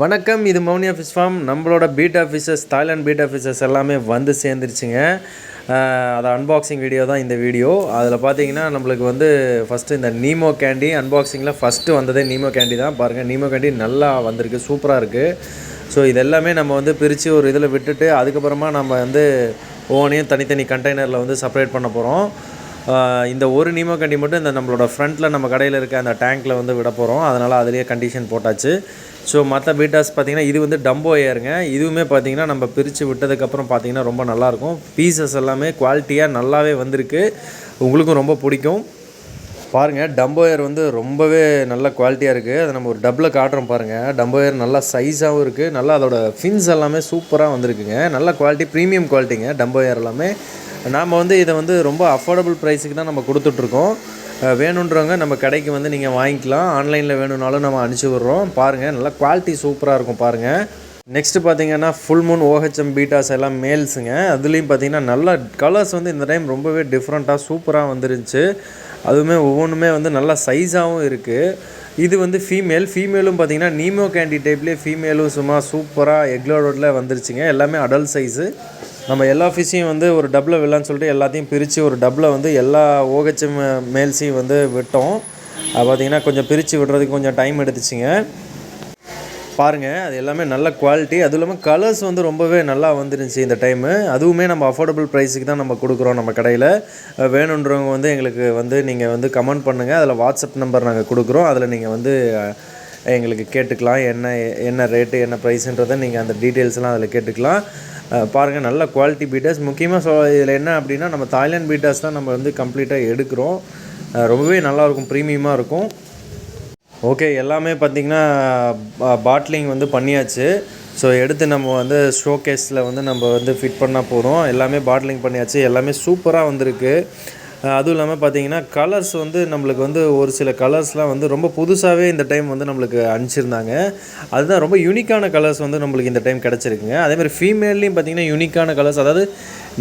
வணக்கம் இது Mouni office farm. நம்மளோட beat officers Thailand beat officers எல்லாமே வந்து சேர்ந்துருச்சுங்க. அது அன்பாக்சிங் வீடியோ தான் இந்த வீடியோ அதில் பார்த்தீங்கன்னா நம்மளுக்கு வந்து ஃபஸ்ட்டு இந்த நீமோ கேண்டி அன்பாக்சிங்கில் ஃபஸ்ட்டு வந்ததே நீமோ கேண்டி தான். பாருங்கள் நீமோ கேண்டி நல்லா வந்திருக்கு சூப்பராக இருக்குது ஸோ இது எல்லாமே நம்ம வந்து பிரித்து ஒரு இதில் விட்டுட்டு அதுக்கப்புறமா நம்ம வந்து ஒவ்வொன்றையும் தனித்தனி கண்டெய்னரில் வந்து செப்பரேட் பண்ண போகிறோம் இந்த ஒரு நீமோ கண்டி மட்டும் இந்த நம்மளோட ஃப்ரண்ட்டில் நம்ம கடையில் இருக்க அந்த டேங்க்கில் வந்து விட போகிறோம் அதனால் அதுலேயே கண்டிஷன் போட்டாச்சு. ஸோ மற்ற பீட்டாஸ் பார்த்தீங்கன்னா இது வந்து டம்போ ஏருங்க இதுவுமே பார்த்தீங்கன்னா நம்ம பிரித்து விட்டதுக்கப்புறம் பார்த்தீங்கன்னா ரொம்ப நல்லாயிருக்கும். பீசஸ் எல்லாமே குவாலிட்டியாக நல்லாவே வந்திருக்கு. உங்களுக்கும் ரொம்ப பிடிக்கும். பாருங்கள் டம்போ ஏர் வந்து ரொம்பவே நல்ல குவாலிட்டியாக இருக்குது அதை நம்ம ஒரு டப்பில் காட்டுறோம் பாருங்கள் டம்போ ஏர் நல்லா சைஸாகவும் இருக்குது நல்லா அதோட ஃபின்ஸ் எல்லாமே சூப்பராக வந்திருக்குங்க. நல்ல குவாலிட்டி ப்ரீமியம் குவாலிட்டிங்க டம்போ ஏர் எல்லாமே. நாம் வந்து இதை வந்து ரொம்ப அஃபோர்டபுள் ப்ரைஸுக்கு தான் நம்ம கொடுத்துட்ருக்கோம். வேணுன்றவங்க நம்ம கடைக்கு வந்து நீங்கள் வாங்கிக்கலாம். ஆன்லைனில் வேணும்னாலும் நம்ம அனுப்பிச்சி விட்றோம். பாருங்கள் நல்லா குவாலிட்டி சூப்பராக இருக்கும் பாருங்கள் நெக்ஸ்ட்டு பார்த்தீங்கன்னா ஃபுல் மூன் ஓஹெச்எம் பீட்டாஸ் எல்லாம் மேல்ஸுங்க அதுலேயும் பார்த்தீங்கன்னா நல்லா கலர்ஸ் வந்து இந்த டைம் ரொம்பவே டிஃப்ரெண்ட்டாக சூப்பராக வந்துருந்துச்சு. அதுவுமே ஒவ்வொன்றுமே வந்து நல்லா சைஸாகவும் இருக்குது இது வந்து ஃபீமேல் ஃபீமேலும் பார்த்தீங்கன்னா நீமோ கேண்டி டைப்லேயே ஃபீமேலும் சும்மா சூப்பராக எக்லோடோடில் வந்துருச்சுங்க. எல்லாமே அடல்ட் சைஸு நம்ம எல்லா ஃபிஷ்ஷையும் வந்து ஒரு டப்பில் விடலான்னு சொல்லிட்டு எல்லாத்தையும் பிரித்து ஒரு டப்பில் வந்து எல்லா ஓஹெச்எம் மேல்ஸையும் வந்து விட்டோம். அது கொஞ்சம் பிரித்து விடுறதுக்கு கொஞ்சம் டைம் எடுத்துச்சுங்க. பாருங்கள் அது எல்லாமே நல்ல குவாலிட்டி அதுவும் இல்லாமல் கலர்ஸ் வந்து ரொம்பவே நல்லா வந்துருந்துச்சு இந்த டைமு அதுவுமே நம்ம அஃபோர்டபுள் ப்ரைஸுக்கு தான் நம்ம கொடுக்குறோம் நம்ம கடையில். வேணுன்றவங்க வந்து எங்களுக்கு வந்து நீங்கள் வந்து கமெண்ட் பண்ணுங்கள் அதில் வாட்ஸ்அப் நம்பர் நாங்கள் கொடுக்குறோம். அதில் நீங்கள் வந்து எங்களுக்கு கேட்டுக்கலாம். என்ன என்ன ரேட்டு என்ன ப்ரைஸுன்றதை நீங்கள் அந்த டீட்டெயில்ஸ்லாம் அதில் கேட்டுக்கலாம். பாருங்கள் நல்ல குவாலிட்டி பீட்டர்ஸ் முக்கியமாக சொ இதில் என்ன அப்படின்னா நம்ம தாய்லாண்ட் பீட்டர்ஸ் தான் நம்ம வந்து கம்ப்ளீட்டாக எடுக்கிறோம். ரொம்பவே நல்லாயிருக்கும் ப்ரீமியமாக இருக்கும். ஓகே எல்லாமே பார்த்திங்கன்னா பாட்லிங் வந்து பண்ணியாச்சு. ஸோ எடுத்து நம்ம வந்து ஷோகேஸில் வந்து நம்ம வந்து ஃபிட் பண்ணால் போதும் எல்லாமே பாட்லிங் பண்ணியாச்சு. எல்லாமே சூப்பராக வந்திருக்கு. அதுவும் இல்லாமல் பார்த்தீங்கன்னா கலர்ஸ் வந்து நம்மளுக்கு வந்து ஒரு சில கலர்ஸ்லாம் வந்து ரொம்ப புதுசாகவே இந்த டைம் வந்து நம்மளுக்கு அனுப்பிச்சிருந்தாங்க. அதுதான் ரொம்ப யூனிக்கான கலர்ஸ் வந்து நம்மளுக்கு இந்த டைம் கிடச்சிருக்குங்க. அதே மாதிரி ஃபீமேல்லையும் பார்த்தீங்கன்னா யூனிக்கான கலர்ஸ் அதாவது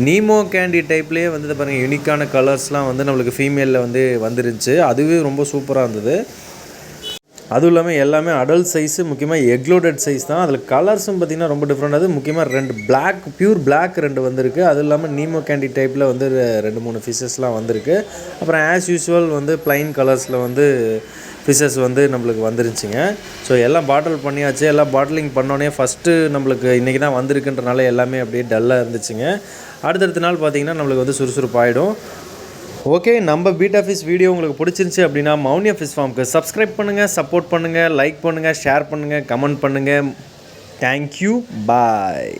நீமோ கேண்டி டைப்லேயே வந்து பாருங்கள் யூனிக்கான கலர்ஸ்லாம் வந்து நம்மளுக்கு ஃபீமேலில் வந்து வந்துருந்துச்சு. அதுவே ரொம்ப சூப்பராக இருந்தது. அதுவும் இல்லாமல் எல்லாமே அடல்ட் சைஸு முக்கியமாக எக்லோடட் சைஸ் தான். அதில் கலர்ஸும் பார்த்திங்கன்னா ரொம்ப டிஃப்ரெண்ட் அது முக்கியமாக ரெண்டு பிளாக் பியூர் பிளாக் ரெண்டு வந்திருக்கு. அதுவும் இல்லாமல் நீமோ கேண்டி டைப்பில் வந்து ரெண்டு மூணு ஃபிஷஸ்லாம் வந்திருக்கு. அப்புறம் ஆஸ் யூஸ்வல் வந்து ப்ளைன் கலர்ஸில் வந்து ஃபிஷஸ் வந்து நம்மளுக்கு வந்துருச்சுங்க. ஸோ எல்லாம் பாட்டில் பண்ணியாச்சு. எல்லாம் பாட்டிலிங் பண்ணோடனே ஃபஸ்ட்டு நம்மளுக்கு இன்றைக்கி தான் வந்திருக்குன்றனால எல்லாமே அப்படியே டல்லாக இருந்துச்சுங்க. அடுத்தடுத்த நாள் பார்த்திங்கன்னா நம்மளுக்கு வந்து சுறுசுறுப்பாயிடும். ஓகே நம்ம பீட் ஆஃபீஸ் வீடியோ உங்களுக்கு பிடிச்சிருந்துச்சி அப்படின்னா மௌனியா ஃபிஷ் ஃபார்முக்கு சப்ஸ்கிரைப் பண்ணுங்கள் சப்போர்ட் பண்ணுங்கள் லைக் பண்ணுங்கள் ஷேர் பண்ணுங்கள் கமெண்ட் பண்ணுங்கள் தேங்க்யூ பாய்